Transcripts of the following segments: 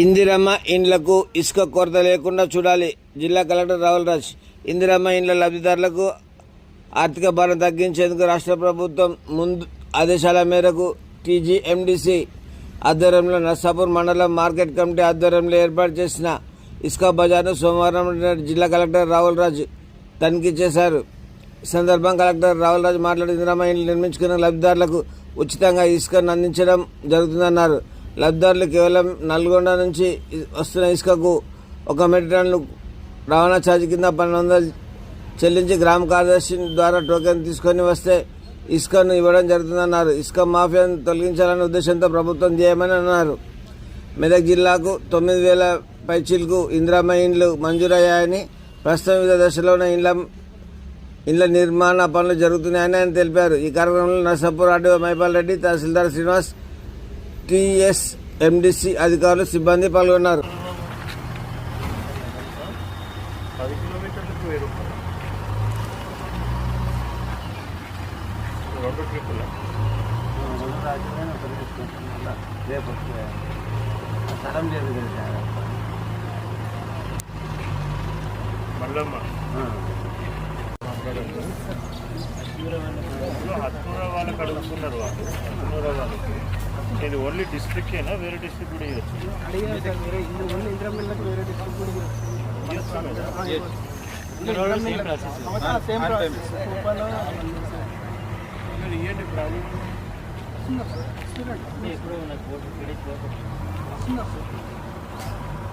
ఇందిరమ్మ ఇండ్లకు ఇసుక కొరత లేకుండా చూడాలి. జిల్లా కలెక్టర్ రాహుల్ రాజ్ ఇందిరమ్మ ఇండ్ల లబ్ధిదారులకు ఆర్థిక భారం తగ్గించేందుకు రాష్ట్ర ప్రభుత్వం ముందు ఆదేశాల మేరకు టీజీఎండిసి ఆధ్వర్యంలో నర్సాపూర్ మండలం మార్కెట్ కమిటీ ఆధ్వర్యంలో ఏర్పాటు చేసిన ఇసుక బజార్ను సోమవారం జిల్లా కలెక్టర్ రాహుల్ రాజ్ తనిఖీ చేశారు. ఈ సందర్భం కలెక్టర్ రాహుల్ మాట్లాడి ఇందిరమ్మ ఇండ్లు నిర్మించుకున్న లబ్ధిదారులకు ఉచితంగా ఇసుకను అందించడం జరుగుతుందన్నారు. లబ్ధారులు కేవలం నల్గొండ నుంచి వస్తున్న ఇసుకకు ఒక మెట్రిక్ టన్ను రవాణా ఛార్జీ కింద పన్నెండు వందలు చెల్లించి గ్రామ కార్యదర్శి ద్వారా టోకెన్ తీసుకొని వస్తే ఇసుకను ఇవ్వడం జరుగుతుందన్నారు. ఇసుక మాఫియాను తొలగించాలనే ఉద్దేశంతో ప్రభుత్వం చేయమని అన్నారు. మెదక్ జిల్లాకు తొమ్మిది వేల పైచీలకు ఇందిరామ ఇండ్లు మంజూరయ్యాయని ప్రస్తుతం వివిధ దశలో ఉన్న ఇండ్ల ఇండ్ల నిర్మాణ పనులు జరుగుతున్నాయని ఆయన తెలిపారు. ఈ కార్యక్రమంలో నర్సాపూర్ ఆర్డీఓ మైపాల్ రెడ్డి తహసీల్దార్ శ్రీనివాస్ టీఎస్ ఎండిసి అధికారులు సిబ్బంది పాల్గొన్నారు. మల్లమ్మ. హత్నూర అడుగుతున్నారు వాళ్ళు హత్నూర వాళ్ళకి ఇది ఓన్లీ వేరే డిస్ట్రిక్ట్ అయినా వేరే ఓన్లీ వేరే డిస్ట్రిక్ట్ కూడా సేమ్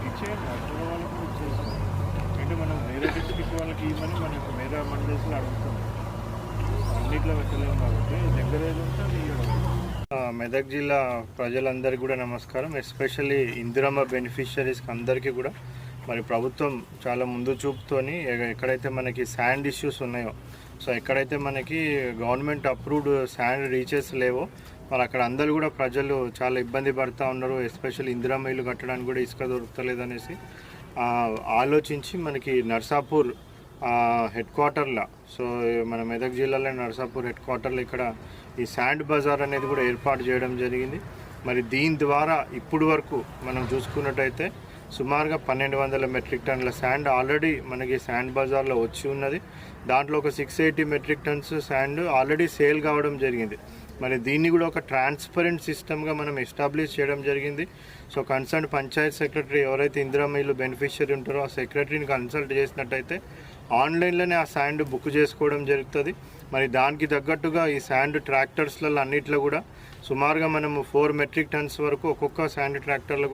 ఇచ్చేయండి వాళ్ళకి అంటే మనం వేరే డిస్ట్రిక్ట్ వాళ్ళకి ఇవ్వమని మనం వేరే మండల్స్లో అడుగుతాం అన్నిట్లో పెట్టలేము కాబట్టి దగ్గర మెదక్ జిల్లా ప్రజలందరికీ కూడా నమస్కారం. ఎస్పెషల్లీ ఇందిరమ్మ బెనిఫిషరీస్కి అందరికీ కూడా. మరి ప్రభుత్వం చాలా ముందు చూపుతోని ఎక్కడైతే మనకి శాండ్ ఇష్యూస్ ఉన్నాయో సో ఎక్కడైతే మనకి గవర్నమెంట్ అప్రూవ్డ్ శాండ్ రీచెస్ లేవో మరి అక్కడ అందరూ కూడా ప్రజలు చాలా ఇబ్బంది పడుతూ ఉన్నారు. ఎస్పెషల్లీ ఇందిరమ్మ ఇల్లు కట్టడానికి కూడా ఇసుక దొరుకుతలేదు అనేసి ఆలోచించి మనకి నర్సాపూర్ హెడ్ క్వార్టర్లో సో మన మెదక్ జిల్లాలో నర్సాపూర్ హెడ్ క్వార్టర్లో ఇక్కడ ఈ శాండ్ బజార్ అనేది కూడా ఏర్పాటు చేయడం జరిగింది. మరి దీని ద్వారా ఇప్పుడు వరకు మనం చూసుకున్నట్టయితే సుమారుగా పన్నెండు వందల మెట్రిక్ టన్నుల శాండ్ ఆల్రెడీ మనకి శాండ్ బజార్లో వచ్చి ఉన్నది. దాంట్లో ఒక six eighty metric tons sand already sale కావడం జరిగింది. మరి దీన్ని కూడా ఒక ట్రాన్స్పరెంట్ సిస్టమ్గా మనం ఎస్టాబ్లిష్ చేయడం జరిగింది. సో కన్సర్న్ పంచాయత్ సెక్రటరీ ఎవరైతే ఇందిరమ్మ ఇల్లు బెనిఫిషియరీ ఉంటారో ఆ సెక్రటరీని కన్సల్ట్ చేసినట్టయితే ఆన్లైన్లోనే ఆ శాండ్ బుక్ చేసుకోవడం జరుగుతుంది. మరి దానికి తగ్గట్టుగా ఈ శాండ్ ట్రాక్టర్స్లలో అన్నిట్లో కూడా సుమారుగా మనము ఫోర్ మెట్రిక్ టన్స్ వరకు ఒక్కొక్క శాండ్ ట్రాక్టర్లు